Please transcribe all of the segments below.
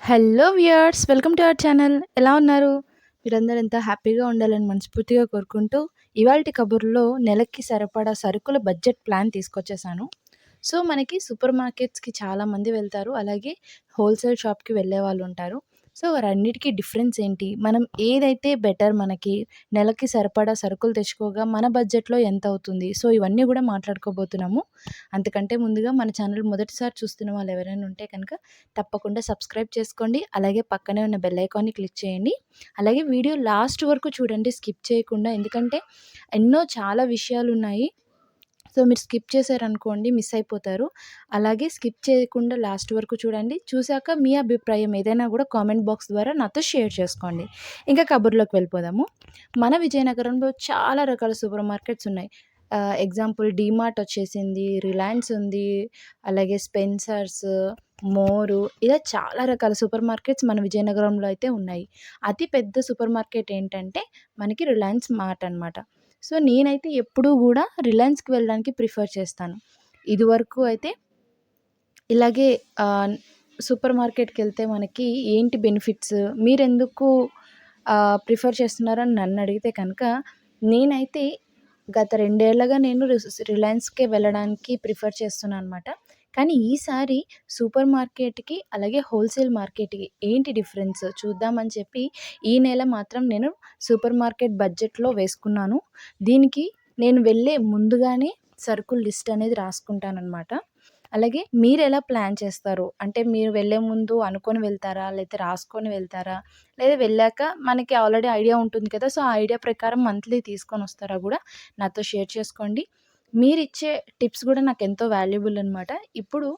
Hello viewers welcome to our channel ఎలా ఉన్నారు? మీరందరూ ఎంత హ్యాపీగా ఉండాలని మనస్ఫూర్తిగా కోరుకుంటూ ఇవాళ కబుర్లో నెలకి సరిపడా సరుకుల బడ్జెట్ ప్లాన్ తీసుకొచ్చేసాను. సో మనకి సూపర్ మార్కెట్స్కి చాలామంది వెళ్తారు. అలాగే హోల్సేల్ షాప్కి వెళ్ళే వాళ్ళు ఉంటారు. సో వారన్నిటికీ డిఫరెన్స్ ఏంటి? మనం ఏదైతే బెటర్ మనకి నెలకి సరిపడా సరుకులు తెచ్చుకోగా మన బడ్జెట్లో ఎంత అవుతుంది సో ఇవన్నీ కూడా మాట్లాడుకోబోతున్నాము. అంతకంటే ముందుగా మన ఛానల్ మొదటిసారి చూస్తున్న వాళ్ళు ఎవరైనా ఉంటే కనుక తప్పకుండా సబ్స్క్రైబ్ చేసుకోండి. అలాగే పక్కనే ఉన్న బెల్ ఐకాన్ని క్లిక్ చేయండి. అలాగే వీడియో లాస్ట్ వరకు చూడండి. స్కిప్ చేయకుండా. ఎందుకంటే ఎన్నో చాలా విషయాలు ఉన్నాయి సో మీరు స్కిప్ చేశారనుకోండి మిస్ అయిపోతారు. అలాగే స్కిప్ చేయకుండా లాస్ట్ వరకు చూడండి. చూశాక మీ అభిప్రాయం ఏదైనా కూడా కామెంట్ బాక్స్ ద్వారా నాతో షేర్ చేసుకోండి. ఇంకా కబుర్లోకి వెళ్ళిపోదాము. మన విజయనగరంలో చాలా రకాల సూపర్ మార్కెట్స్ ఉన్నాయి. ఎగ్జాంపుల్ డీమార్ట్ వచ్చేసింది రిలయన్స్ ఉంది అలాగే స్పెన్సర్స్ మోరు ఇలా చాలా రకాల సూపర్ మార్కెట్స్ మన విజయనగరంలో అయితే ఉన్నాయి. అతి పెద్ద సూపర్ మార్కెట్ ఏంటంటే మనకి రిలయన్స్ మార్ట్ అనమాట సో నేనైతే ఎప్పుడూ కూడా రిలయన్స్కి వెళ్ళడానికి ప్రిఫర్ చేస్తాను. ఇదివరకు అయితే ఇలాగే సూపర్ మార్కెట్కి వెళ్తే మనకి ఏంటి బెనిఫిట్స్? మీరెందుకు ప్రిఫర్ చేస్తున్నారని నన్ను అడిగితే కనుక నేనైతే గత రెండేళ్ళుగా నేను రిలయన్స్కే వెళ్ళడానికి ప్రిఫర్ చేస్తున్నాను అనమాట కానీ ఈసారి సూపర్ మార్కెట్కి అలాగే హోల్సేల్ మార్కెట్కి ఏంటి డిఫరెన్స్? చూద్దామని చెప్పి ఈ నెల మాత్రం నేను సూపర్ మార్కెట్ బడ్జెట్లో వేసుకున్నాను. దీనికి నేను వెళ్ళే ముందుగానే సరుకుల లిస్ట్ అనేది రాసుకుంటానన్నమాట. అలాగే మీరు ఎలా ప్లాన్ చేస్తారు? అంటే మీరు వెళ్ళే ముందు అనుకొని వెళ్తారా? లేకపోతే రాసుకొని వెళ్తారా? లేదా వెళ్ళాక మనకి ఆల్రెడీ ఐడియా ఉంటుంది కదా సో ఆ ఐడియా ప్రకారం మంత్లీ తీసుకొని వస్తారా కూడా నాతో షేర్ చేసుకోండి. మీరిచ్చే టిప్స్ కూడా నాకు ఎంతో వాల్యుబుల్ అనమాట ఇప్పుడు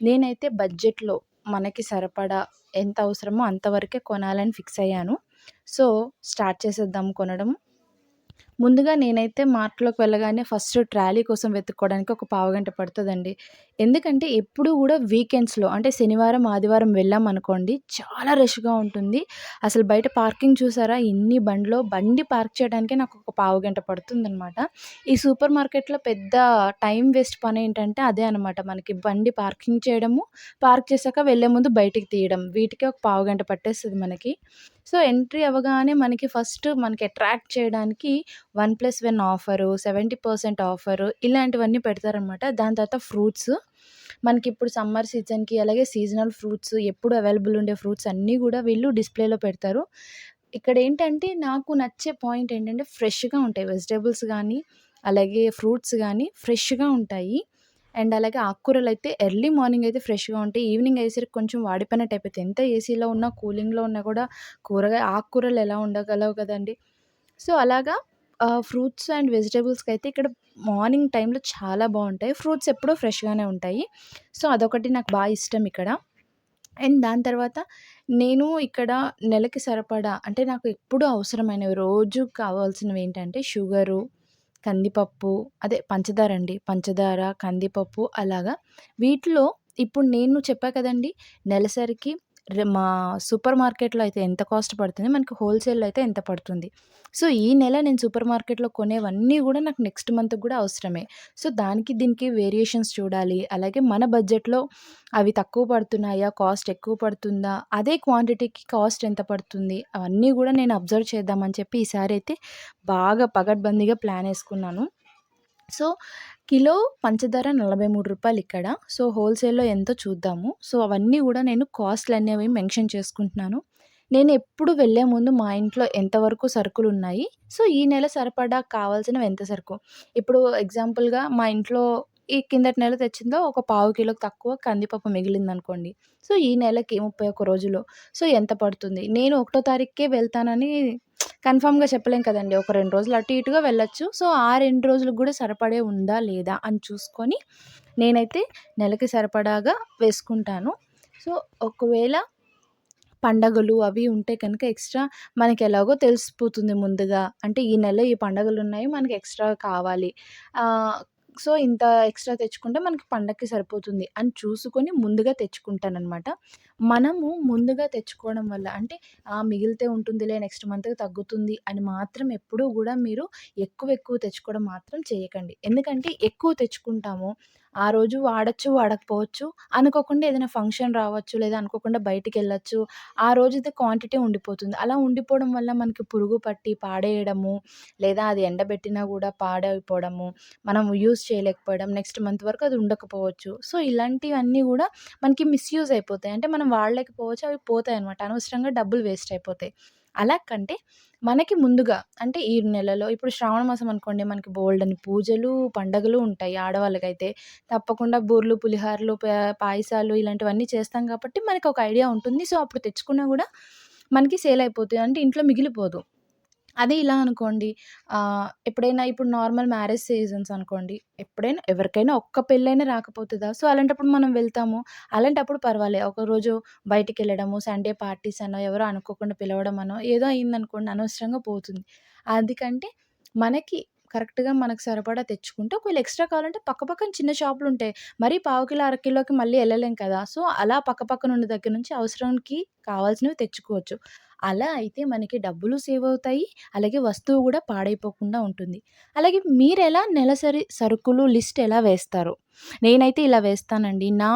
నేనైతే బడ్జెట్లో మనకి సరిపడా ఎంత అవసరమో అంతవరకే కొనాలని ఫిక్స్ అయ్యాను. సో స్టార్ట్ చేసేద్దాం కొనడం ముందుగా నేనైతే మార్ట్లోకి వెళ్ళగానే ఫస్ట్ ట్రాలీ కోసం వెతుక్కోవడానికి ఒక పావుగంట పడుతుందండి. ఎందుకంటే ఎప్పుడు కూడా వీకెండ్స్లో అంటే శనివారం ఆదివారం వెళ్ళాం అనుకోండి చాలా రష్గా ఉంటుంది. అసలు బయట పార్కింగ్ చూసారా? ఇన్ని బండ్లో బండి పార్క్ చేయడానికే నాకు ఒక పావుగంట పడుతుందనమాట ఈ సూపర్ మార్కెట్లో పెద్ద టైం వేస్ట్ పని ఏంటంటే అదే అనమాట మనకి బండి పార్కింగ్ చేయడము పార్క్ చేశాక వెళ్ళే ముందు బయటికి తీయడం. వీటికే ఒక పావుగంట పట్టేస్తుంది మనకి. సో ఎంట్రీ అవ్వగానే మనకి ఫస్ట్ మనకి అట్రాక్ట్ చేయడానికి one plus one offer seventy percent offer ఇలాంటివన్నీ పెడతారనమాట దాని తర్వాత ఫ్రూట్స్. మనకి ఇప్పుడు సమ్మర్ సీజన్కి అలాగే సీజనల్ ఫ్రూట్స్ ఎప్పుడు అవైలబుల్ ఉండే ఫ్రూట్స్ అన్నీ కూడా వీళ్ళు డిస్ప్లేలో పెడతారు. ఇక్కడ ఏంటంటే నాకు నచ్చే పాయింట్ ఏంటంటే ఫ్రెష్గా ఉంటాయి. వెజిటేబుల్స్ కానీ అలాగే ఫ్రూట్స్ కానీ ఫ్రెష్గా ఉంటాయి. అండ్ అలాగే ఆకుకూరలు అయితే ఎర్లీ మార్నింగ్ అయితే ఫ్రెష్గా ఉంటాయి. ఈవినింగ్ అయ్యేసరికి కొంచెం వాడిపోయినట్టు అయితే ఎంత ఏసీలో ఉన్నా కూలింగ్లో ఉన్నా కూడా కూరగాయ ఆకుకూరలు ఎలా ఉండగలవు కదండి? సో అలాగా ఫ్రూట్స్ అండ్ వెజిటేబుల్స్కి అయితే ఇక్కడ మార్నింగ్ టైంలో చాలా బాగుంటాయి. ఫ్రూట్స్ ఎప్పుడూ ఫ్రెష్గానే ఉంటాయి. సో అదొకటి నాకు బాగా ఇష్టం ఇక్కడ. అండ్ దాని తర్వాత నేను ఇక్కడ నెలకి సరిపడా అంటే నాకు ఎప్పుడు అవసరమైనవి రోజు కావాల్సినవి ఏంటంటే షుగరు కందిపప్పు అదే పంచదార అండి. పంచదార కందిపప్పు అలాగా. వీటిలో ఇప్పుడు నేను చెప్పా కదండి నెలసరికి మా సూపర్ మార్కెట్లో అయితే ఎంత కాస్ట్ పడుతుంది? మనకి హోల్సేల్లో అయితే ఎంత పడుతుంది? సో ఈ నెల నేను సూపర్ మార్కెట్లో కొనేవన్నీ కూడా నాకు నెక్స్ట్ మంత్ కూడా అవసరమే. సో దానికి దీనికి వేరియేషన్స్ చూడాలి. అలాగే మన బడ్జెట్లో అవి తక్కువ పడుతున్నాయా? కాస్ట్ ఎక్కువ పడుతుందా? అదే క్వాంటిటీకి కాస్ట్ ఎంత పడుతుంది? అవన్నీ కూడా నేను అబ్జర్వ్ చేద్దామని చెప్పి ఈసారి అయితే బాగా పగడ్బందీగా ప్లాన్ వేసుకున్నాను. సో కిలో పంచదార నలభై మూడు రూపాయలు ఇక్కడ. సో హోల్సేల్లో ఎంతో చూద్దాము. సో అవన్నీ కూడా నేను కాస్ట్లు అనేవి మెన్షన్ చేసుకుంటున్నాను. నేను ఎప్పుడు వెళ్ళే ముందు మా ఇంట్లో ఎంతవరకు సరుకులు ఉన్నాయి. సో ఈ నెల సరిపడా కావాల్సినవి ఎంత సరుకు? ఇప్పుడు ఎగ్జాంపుల్గా మా ఇంట్లో ఈ కిందటి నెల తెచ్చిందో ఒక పావు కిలోకి తక్కువ కందిపప్పు మిగిలింది అనుకోండి సో ఈ నెలకి ముప్పై ఒక్క రోజులు. సో ఎంత పడుతుంది? నేను ఒకటో తారీఖుకే వెళ్తానని కన్ఫామ్గా చెప్పలేం కదండి. ఒక రెండు రోజులు అటు ఇటుగా వెళ్ళొచ్చు. సో ఆ రెండు రోజులకు కూడా సరిపడే ఉందా లేదా అని చూసుకొని నేనైతే నెలకి సరిపడాగా వేసుకుంటాను. సో ఒకవేళ పండగలు అవి ఉంటే కనుక ఎక్స్ట్రా మనకి ఎలాగో తెలిసిపోతుంది ముందుగా. అంటే ఈ నెల ఈ పండగలు ఉన్నాయి మనకి ఎక్స్ట్రా కావాలి. సో ఇంత ఎక్స్ట్రా తెచ్చుకుంటే మనకి పండగకి సరిపోతుంది అని చూసుకొని ముందుగా తెచ్చుకుంటానన్నమాట. మనము ముందుగా తెచ్చుకోవడం వల్ల అంటే మిగిలితే ఉంటుందిలే నెక్స్ట్ మంత్కి తగ్గుతుంది అని మాత్రం ఎప్పుడూ కూడా మీరు ఎక్కువ ఎక్కువ తెచ్చుకోవడం మాత్రం చేయకండి. ఎందుకంటే ఎక్కువ తెచ్చుకుంటాము ఆ రోజు వాడొచ్చు, వాడకపోవచ్చు. అనుకోకుండా ఏదైనా ఫంక్షన్ రావచ్చు, లేదా అనుకోకుండా బయటికి వెళ్ళొచ్చు ఆ రోజైతే క్వాంటిటీ ఉండిపోతుంది. అలా ఉండిపోవడం వల్ల మనకి పురుగు పట్టి పాడేయడము, లేదా అది ఎండబెట్టినా కూడా పాడైపోవడము, మనం యూజ్ చేయలేకపోవడం, నెక్స్ట్ మంత్ వరకు అది ఉండకపోవచ్చు. సో, ఇలాంటివన్నీ కూడా మనకి మిస్‌యూజ్ అయిపోతాయి. అంటే మనం వాడలేకపోవచ్చు. అవి పోతాయి అనమాట అనవసరంగా డబ్బులు వేస్ట్ అయిపోతాయి. అలా కంటే మనకి ముందుగా అంటే ఈ నెలలో ఇప్పుడు శ్రావణ మాసం అనుకోండి మనకి బోలెడన్ని పూజలు, పండగలు ఉంటాయి ఆడవాళ్ళకైతే. తప్పకుండా బూర్లు, పులిహోరలు, పాయసాలు ఇలాంటివన్నీ చేస్తాం కాబట్టి మనకొక ఐడియా ఉంటుంది. సో, అప్పుడు తెచ్చుకున్నా కూడా మనకి సేల్ అయిపోతుంది అంటే ఇంట్లో మిగిలిపోదు. అదే ఇలా అనుకోండి ఎప్పుడైనా ఇప్పుడు నార్మల్ మ్యారేజ్ సీజన్స్ అనుకోండి. ఎప్పుడైనా ఎవరికైనా ఒక్క పెళ్ళైనా రాకపోతుందా సో, అలాంటప్పుడు మనం వెళ్తాము. అలాంటప్పుడు పర్వాలేదు ఒకరోజు బయటికి వెళ్ళడము సండే పార్టీస్ అనో, ఎవరో అనుకోకుండా పిలవడం అనో ఏదో అయిందనుకోండి అనవసరంగా పోతుంది. అది కంటే మనకి కరెక్ట్‌గా మనకు సరిపడా తెచ్చుకుంటే ఒకవేళ ఎక్స్‌ట్రా కావాలంటే పక్క పక్కన చిన్న షాపులుంటాయి. మరీ పావు కిలో, అరకిలోకి మళ్ళీ వెళ్ళలేం కదా! సో, అలా పక్క పక్కన ఉన్న దగ్గర నుంచి అవసరానికి కావాల్సినవి తెచ్చుకోవచ్చు. అలా అయితే మనకి డబ్బులు సేవ్ అవుతాయి. అలాగే వస్తువు కూడా పాడైపోకుండా ఉంటుంది. అలాగే మీరెలా నెలసరి సరుకులు లిస్ట్ ఎలా వేస్తారు? నేనైతే ఇలా వేస్తానండి. నా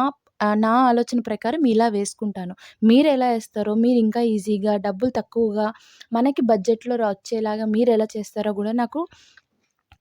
నా ఆలోచన ప్రకారం ఇలా వేసుకుంటాను. మీరు ఎలా వేస్తారో మీరు ఇంకా ఈజీగా డబ్బులు తక్కువగా మనకి బడ్జెట్‌లో వచ్చేలాగా మీరు ఎలా చేస్తారో కూడా నాకు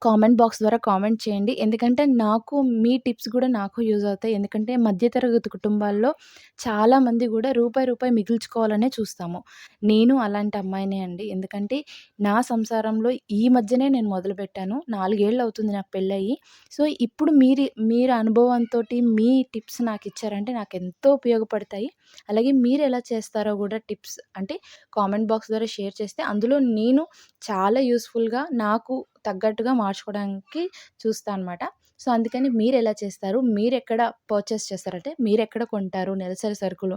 కామెంట్ బాక్స్ ద్వారా కామెంట్ చేయండి. ఎందుకంటే నాకు మీ టిప్స్ కూడా నాకు యూజ్ అవుతాయి. ఎందుకంటే మధ్య తరగతి కుటుంబాల్లో చాలామంది కూడా రూపాయి, రూపాయి మిగిల్చుకోవాలనే చూస్తాము. నేను అలాంటి అమ్మాయినే అండి. ఎందుకంటే నా సంసారంలో ఈ మధ్యనే నేను మొదలుపెట్టాను. నాలుగేళ్ళు అవుతుంది నాకు పెళ్ళయి సో, ఇప్పుడు మీరు మీరు అనుభవంతోటి మీ టిప్స్ నాకు ఇచ్చారంటే నాకు ఎంతో ఉపయోగపడతాయి. అలాగే మీరు ఎలా చేస్తారో కూడా టిప్స్ అంటే కామెంట్ బాక్స్ ద్వారా షేర్ చేస్తే అందులో నేను చాలా యూస్ఫుల్గా నాకు తగ్గట్టుగా మార్చుకోవడానికి చూస్తా అనమాట. సో, అందుకని మీరు ఎలా చేస్తారు? మీరు ఎక్కడ పర్చేస్ చేస్తారంటే మీరు ఎక్కడ కొంటారు నెలసరి సరుకులు?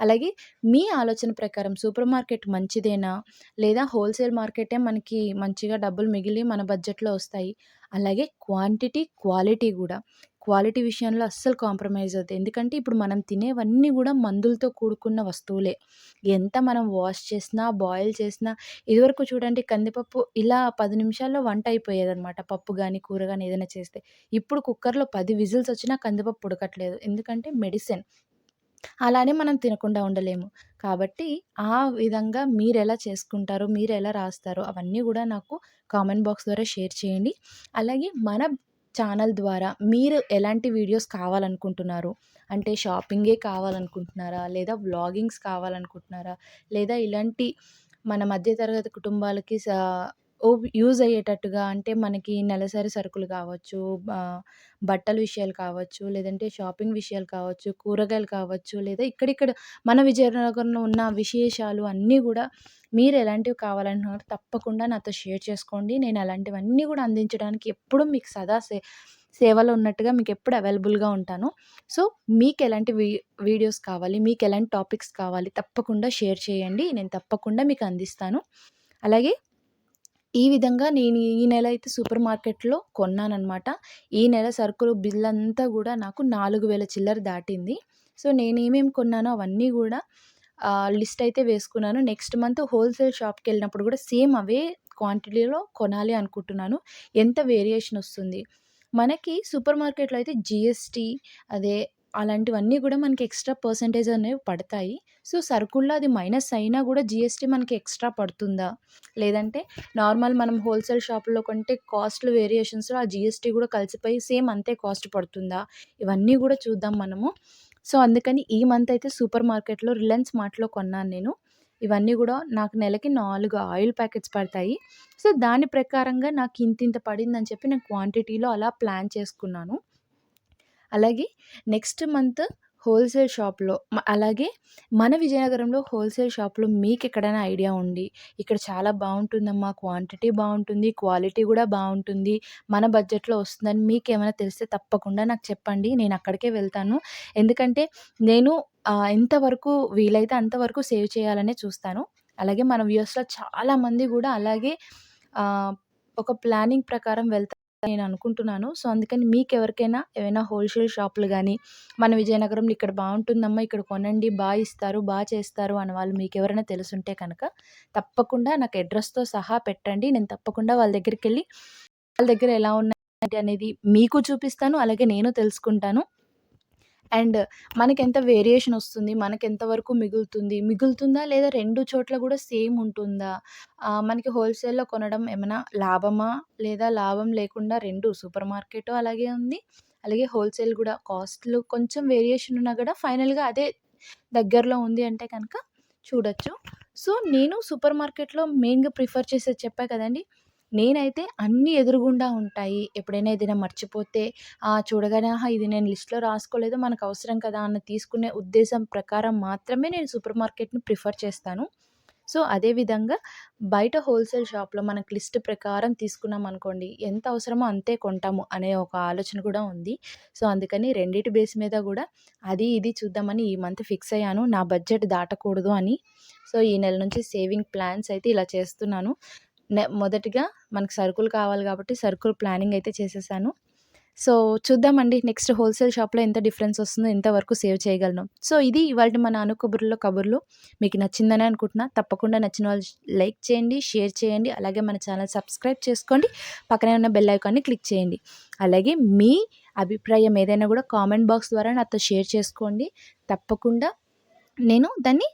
అలాగే మీ ఆలోచన ప్రకారం సూపర్ మార్కెట్ మంచిదేనా? లేదా హోల్‌సేల్ మార్కెటే మనకి మంచిగా డబ్బులు మిగిలి మన బడ్జెట్‌లో వస్తాయి. అలాగే క్వాంటిటీ, క్వాలిటీ కూడా క్వాలిటీ విషయంలో అస్సలు కాంప్రమైజ్ అవుతుంది ఎందుకంటే ఇప్పుడు మనం తినేవన్నీ కూడా మందులతో కూడుకున్న వస్తువులే. ఎంత మనం వాష్ చేసినా, బాయిల్ చేసినా ఇదివరకు చూడండి కందిపప్పు ఇలా పది నిమిషాల్లో వంట అయిపోయేదనమాట. పప్పు కానీ కూర కానీ ఏదైనా చేస్తే. ఇప్పుడు కుక్కర్‌లో పది విజిల్స్ వచ్చినా కందిపప్పు ఉడకట్లేదు. ఎందుకంటే మెడిసిన్. అలానే మనం తినకుండా ఉండలేము. కాబట్టి ఆ విధంగా మీరు ఎలా చేసుకుంటారో, మీరెలా రాస్తారో అవన్నీ కూడా నాకు కామెంట్ బాక్స్ ద్వారా షేర్ చేయండి. అలాగే మన ఛానల్ ద్వారా మీరు ఎలాంటి వీడియోస్ కావాలనుకుంటున్నారు? అంటే షాపింగే కావాలనుకుంటున్నారా? లేదా వ్లాగింగ్స్ కావాలనుకుంటున్నారా? లేదా ఇలాంటి మన మధ్య తరగతి కుటుంబాలకి ఓ యూజ్ అయ్యేటట్టుగా అంటే మనకి నెలసరి సరుకులు కావచ్చు, ఆహ్, బట్టల విషయాలు కావచ్చు, లేదంటే షాపింగ్ విషయాలు కావచ్చు, కూరగాయలు కావచ్చు, లేదా ఇక్కడిక్కడ మన విజయనగరంలో ఉన్న విశేషాలు అన్నీ గూడా మీరు ఎలాంటివి కావాలంటున్నారో తప్పకుండా నాతో షేర్ చేసుకోండి. నేను అలాంటివన్నీ గూడా అందించడానికి ఎప్పుడూ మీకు సదా సే సేవలో ఉన్నట్టుగా మీకెప్పుడు అవైలబుల్‌గా ఉంటాను. సో, మీకెలాంటి వీ వీడియోస్ కావాలి? మీకెలాంటి టాపిక్స్ కావాలి? తప్పకుండా షేర్ చేయండి. నేను తప్పకుండా మీకు అందిస్తాను. అలాగే ఈ విధంగా నేను ఈ నెల అయితే సూపర్ మార్కెట్‌లో కొన్నానమాట ఈ నెల సరుకులు బిల్లంతా కూడా నాకు 4000 చిల్లర దాటింది. సో, నేనేమేమి కొన్నానో అవన్నీ కూడా లిస్ట్ అయితే వేసుకున్నాను. నెక్స్ట్ మంత్ హోల్‌సేల్ షాప్కి వెళ్ళినప్పుడు కూడా సేమ్ అవే క్వాంటిటీలో కొనాలి అనుకుంటున్నాను. ఎంత వేరియేషన్ వస్తుంది మనకి సూపర్ మార్కెట్‌లో అయితే జిఎస్టీ అదే అలాంటివన్నీ కూడా మనకి ఎక్స్‌ట్రా పర్సెంటేజ్ అనేవి పడతాయి. సో, సరుకుల్లో అది మైనస్ అయినా కూడా జీఎస్టీ మనకి ఎక్స్‌ట్రా పడుతుందా? లేదంటే నార్మల్ మనం హోల్‌సేల్ షాపుల్లో కొంటే కాస్ట్‌లు వేరియేషన్స్‌లో ఆ జిఎస్టీ కూడా కలిసిపోయి సేమ్ అంతే కాస్ట్ పడుతుందా? ఇవన్నీ కూడా చూద్దాం మనము. సో, అందుకని ఈ మంత్ అయితే సూపర్ మార్కెట్‌లో రిలయన్స్ మార్ట్‌లో కొన్నాను నేను. ఇవన్నీ కూడా నాకు నెలకి నాలుగు ఆయిల్ ప్యాకెట్స్ పడతాయి. సో, దాని ప్రకారంగా నాకు ఇంత ఇంత పడిందని చెప్పి నేను క్వాంటిటీలో అలా ప్లాన్ చేసుకున్నాను. అలాగే నెక్స్ట్ మంత్ హోల్‌సేల్ షాప్‌లో అలాగే మన విజయనగరంలో హోల్‌సేల్ షాప్‌లో మీకు ఎక్కడైనా ఐడియా ఉండి, ఇక్కడ చాలా బాగుంటుందమ్మా క్వాంటిటీ బాగుంటుంది క్వాలిటీ కూడా బాగుంటుంది మన బడ్జెట్‌లో వస్తుందని మీకు ఏమైనా తెలిస్తే తప్పకుండా నాకు చెప్పండి. నేను అక్కడికే వెళ్తాను. ఎందుకంటే నేను ఎంతవరకు వీలైతే అంతవరకు సేవ్ చేయాలనే చూస్తాను. అలాగే మన వ్యూస్లో చాలామంది కూడా అలాగే ఒక ప్లానింగ్ ప్రకారం వెళ్తారని నేను అనుకుంటున్నాను. సో, అందుకని మీకు ఎవరికైనా ఏవైనా హోల్‌సేల్ షాపులు కానీ మన విజయనగరంలో ఇక్కడ బాగుంటుందమ్మా ఇక్కడ కొనండి, బాగా ఇస్తారు, బాగా చేస్తారు అని వాళ్ళు మీకు ఎవరైనా తెలుసుంటే కనుక తప్పకుండా నాకు అడ్రస్తో సహా పెట్టండి. నేను తప్పకుండా వాళ్ళ దగ్గరికి వెళ్ళి వాళ్ళ దగ్గర ఎలా ఉన్నాయి అనేది మీకు చూపిస్తాను. అలాగే నేను తెలుసుకుంటాను. అండ్ మనకెంత వేరియేషన్ వస్తుంది? మనకి ఎంతవరకు మిగులుతుంది? మిగులుతుందా? లేదా రెండు చోట్ల కూడా సేమ్ ఉంటుందా? మనకి హోల్‌సేల్‌లో కొనడం ఏమైనా లాభమా? లేదా లాభం లేకుండా రెండు సూపర్ మార్కెట్ అలాగే ఉంది. అలాగే హోల్‌సేల్ కూడా కాస్ట్‌లు కొంచెం వేరియేషన్ ఉన్నా కూడా ఫైనల్‌గా అదే దగ్గరలో ఉంది అంటే కనుక చూడొచ్చు. సో, నేను సూపర్ మార్కెట్‌లో మెయిన్‌గా ప్రిఫర్ చేసేది చెప్పా కదండీ! నేనైతే అన్నీ ఎదురుగుండా ఉంటాయి. ఎప్పుడైనా ఏదైనా మర్చిపోతే ఆహ్, చూడగానే ఆహా! ఇది నేను లిస్ట్‌లో రాసుకోలేదు మనకు అవసరం కదా! అని తీసుకునే ఉద్దేశం ప్రకారం మాత్రమే నేను సూపర్ మార్కెట్‌ని ప్రిఫర్ చేస్తాను. సో, అదే విధంగా బయట హోల్‌సేల్ షాప్‌లో మనకు లిస్ట్ ప్రకారం తీసుకున్నాం అనుకోండి ఎంత అవసరమో అంతే కొంటాము అనే ఒక ఆలోచన కూడా ఉంది. సో, అందుకని రెండిటి బేస్ మీద కూడా అది ఇది చూద్దామని ఈ మంత్ ఫిక్స్ అయ్యాను. నా బడ్జెట్ దాటకూడదు అని. సో, ఈ నెల నుంచి సేవింగ్ ప్లాన్స్ అయితే ఇలా చేస్తున్నాను. నె మొదటిగా మనకు సరుకులు కావాలి కాబట్టి సరుకులు ప్లానింగ్ అయితే చేసేసాను. సో, చూద్దామండి నెక్స్ట్ హోల్‌సేల్ షాప్‌లో ఎంత డిఫరెన్స్ వస్తుందో, ఎంతవరకు సేవ్ చేయగలను. సో, ఇది ఇవాళ మన అనుకబుర్లో కబుర్లు. మీకు నచ్చిందనే అనుకుంటున్నా. తప్పకుండా నచ్చిన వాళ్ళు లైక్ చేయండి, షేర్ చేయండి. అలాగే మన ఛానల్ సబ్స్క్రైబ్ చేసుకోండి. పక్కనే ఉన్న బెల్ ఐకాన్‌ని క్లిక్ చేయండి. అలాగే మీ అభిప్రాయం ఏదైనా కూడా కామెంట్ బాక్స్ ద్వారా నాతో షేర్ చేసుకోండి. తప్పకుండా నేను దాన్ని